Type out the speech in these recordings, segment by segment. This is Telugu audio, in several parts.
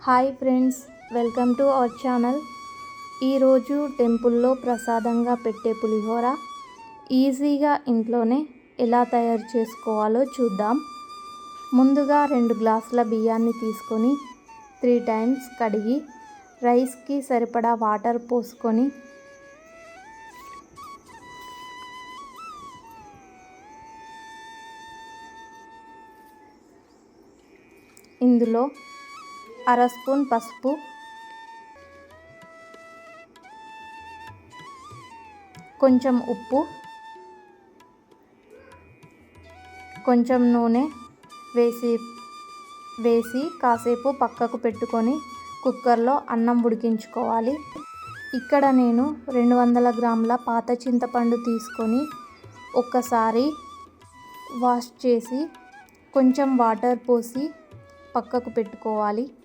Hi friends welcome to our channel. ఈరోజు టెంపుల్లో ప్రసాదంగా పెట్టే పులిహోర ఈజీగా ఇంట్లోనే ఎలా తయారు చేసుకోవాలో చూద్దాం. ముందుగా రెండు గ్లాసుల బియ్యాన్ని తీసుకొని త్రీ టైమ్స్ కడిగి రైస్కి సరిపడా వాటర్ పోసుకొని ఇందులో అర స్పూన్ పసుపు. కొంచెం ఉప్పు. కొంచెం నూనె వేసి వేసి కాసేపు పక్కకు పెట్టుకొని కుక్కర్లో అన్నం ఉడికించుకోవాలి. ఇక్కడ నేను రెండు వందల గ్రాముల పాత చింతపండు తీసుకొని ఒక్కసారి వాష్ చేసి కొంచెం వాటర్ పోసి పక్కకు పెట్టుకోవాలి.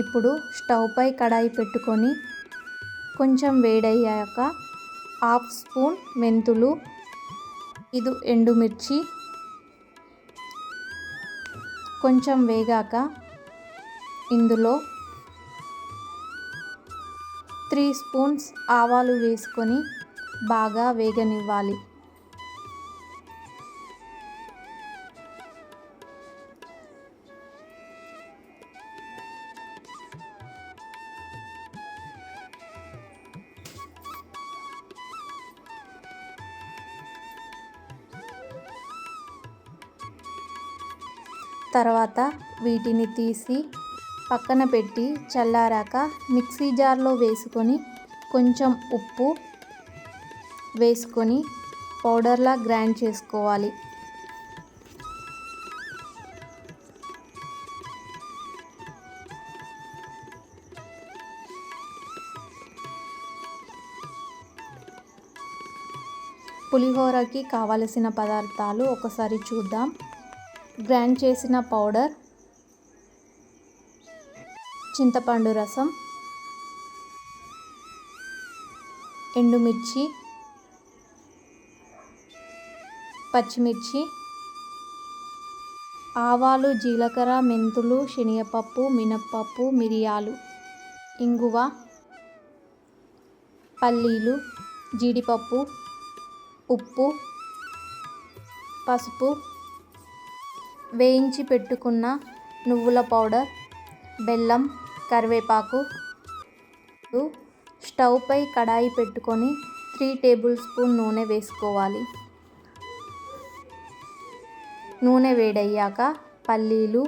ఇప్పుడు స్టవ్ పై కడాయి పెట్టుకొని కొంచెం వేడయ్యాక హాఫ్ స్పూన్ మెంతులు ఇది ఎండుమిర్చి కొంచెం వేగాక ఇందులో త్రీ స్పూన్స్ ఆవాలు వేసుకొని బాగా వేగనివ్వాలి. తర్వాత వీటిని తీసి పక్కన పెట్టి చల్లారాక మిక్సీ జార్లో వేసుకొని కొంచెం ఉప్పు వేసుకొని పౌడర్లా గ్రైండ్ చేసుకోవాలి. పులిహోరకి కావలసిన పదార్థాలు ఒకసారి చూద్దాం. గ్రైండ్ చేసిన పౌడర్ చింతపండు రసం ఎండుమిర్చి పచ్చిమిర్చి ఆవాలు జీలకర్ర మెంతులు శనగపప్పు మినప్పప్పు మిరియాలు ఇంగువ పల్లీలు జీడిపప్పు ఉప్పు పసుపు వేయించి పెట్టుకున్న నువ్వుల పౌడర్ బెల్లం కరివేపాకు స్టవ్పై కడాయి పెట్టుకొని త్రీ టేబుల్ స్పూన్ నూనె వేసుకోవాలి. నూనె వేడయ్యాక పల్లీలు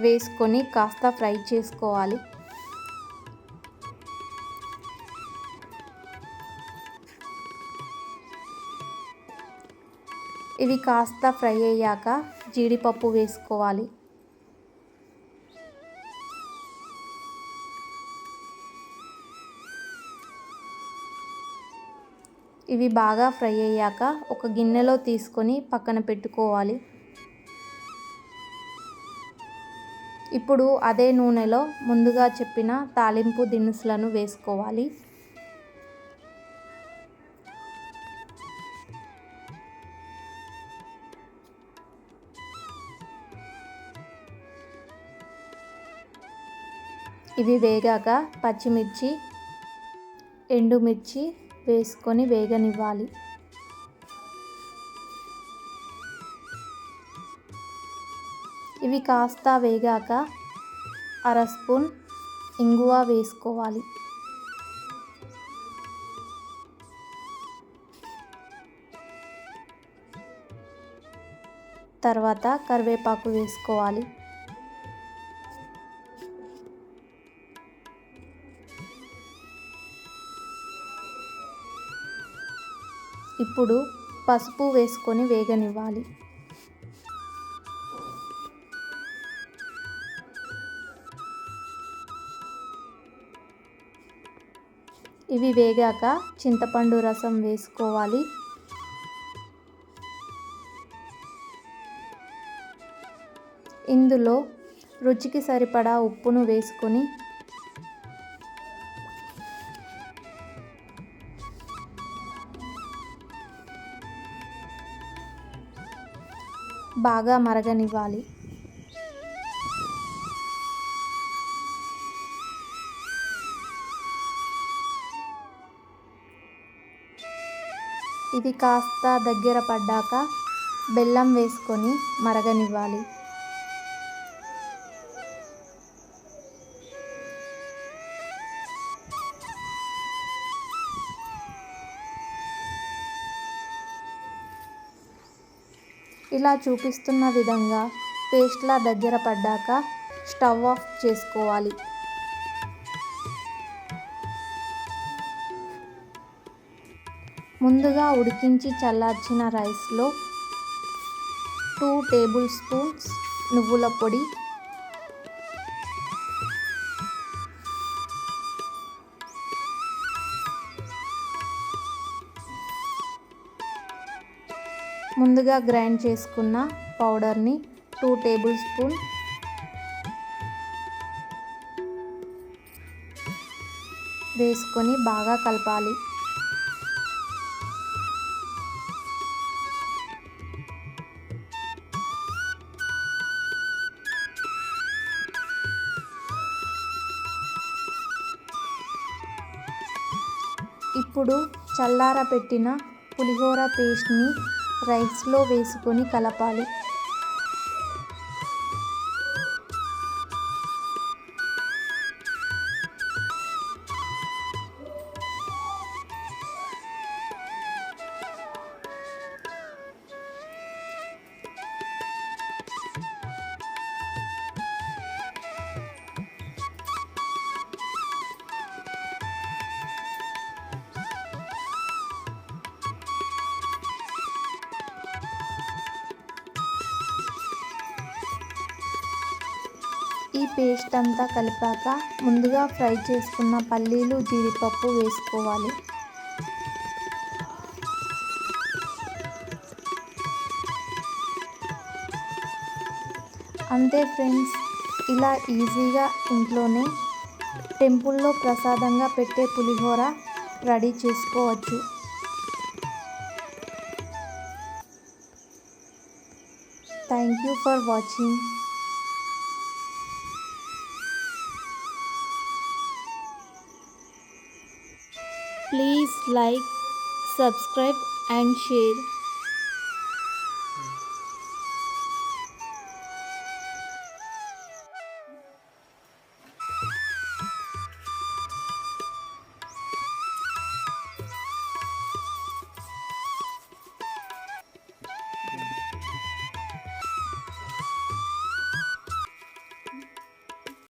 వేసుకొని కాస్త ఫ్రై చేసుకోవాలి. ఇవి కాస్త ఫ్రై అయ్యాక జీడిపప్పు వేసుకోవాలి. ఇవి బాగా ఫ్రై అయ్యాక ఒక గిన్నెలో తీసుకొని పక్కన పెట్టుకోవాలి. ఇప్పుడు అదే నూనెలో ముందుగా చెప్పిన తాలింపు దినుసులను వేసుకోవాలి. ఇవి వేగాక పచ్చిమిర్చి ఎండుమిర్చి వేసుకొని వేగనివ్వాలి. ఇవి కాస్త వేగాక అర స్పూన్ ఇంగువ వేసుకోవాలి. తర్వాత కరివేపాకు వేసుకోవాలి. ఇప్పుడు పసుపు వేసుకొని వేగనివ్వాలి. ఇవి వేగాక చింతపండు రసం వేసుకోవాలి. ఇందులో రుచికి సరిపడా ఉప్పును వేసుకొని బాగా మరగనివ్వాలి. ఇది కాస్త దగ్గర పడ్డాక బెల్లం వేసుకొని మరగనివ్వాలి. ఇలా చూపిస్తున్న విధంగా పేస్ట్లా దగ్గర పడ్డాక స్టవ్ ఆఫ్ చేసుకోవాలి. ముందుగా ఉడికించి చల్లార్చిన రైస్లో టూ టేబుల్ స్పూన్స్ నువ్వుల పొడి ముందుగా గ్రైండ్ చేసుకున్న పౌడర్ని టూ టేబుల్ స్పూన్ వేసుకొని బాగా కలపాలి. ఇప్పుడు చల్లార పెట్టిన పులిహోర పేస్ట్ని రైస్లో వేసుకొని కలపాలి. ఈ పేస్ట్ అంతా కలిపాక ముందుగా ఫ్రై చేసుకున్న పల్లీలు జీడిపప్పు వేసుకోవాలి. అంతే ఫ్రెండ్స్ ఇలా ఈజీగా ఇంట్లోనే టెంపుల్లో ప్రసాదంగా పెట్టే పులిహోర రెడీ చేసుకోవచ్చు. Thank you for watching Please like, subscribe and share.